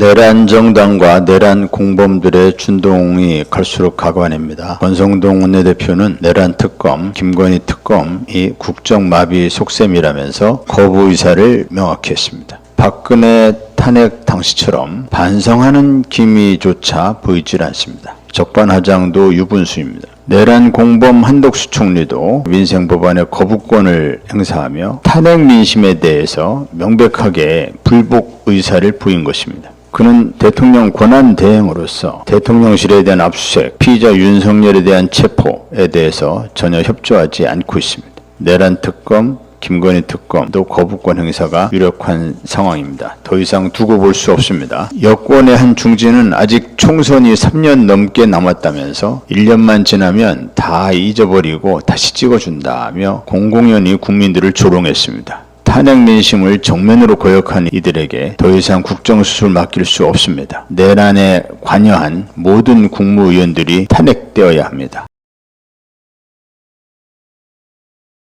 내란 정당과 내란 공범들의 준동이 갈수록 가관입니다. 권성동 원내대표는 내란 특검, 김건희 특검이 국정마비 속셈이라면서 거부 의사를 명확히 했습니다. 박근혜 탄핵 당시처럼 반성하는 기미조차 보이질 않습니다. 적반하장도 유분수입니다. 내란 공범 한덕수 총리도 민생 법안의 거부권을 행사하며 탄핵 민심에 대해서 명백하게 불복 의사를 보인 것입니다. 그는 대통령 권한 대행으로서 대통령실에 대한 압수수색, 피의자 윤석열에 대한 체포에 대해서 전혀 협조하지 않고 있습니다. 내란 특검, 김건희 특검도 거부권 행사가 유력한 상황입니다. 더 이상 두고 볼 수 없습니다. 여권의 한 중진은 아직 총선이 3년 넘게 남았다면서 1년만 지나면 다 잊어버리고 다시 찍어준다며 공공연히 국민들을 조롱했습니다. 탄핵 민심을 정면으로 거역한 이들에게 더 이상 국정수술 맡길 수 없습니다. 내란에 관여한 모든 국무위원들이 탄핵되어야 합니다.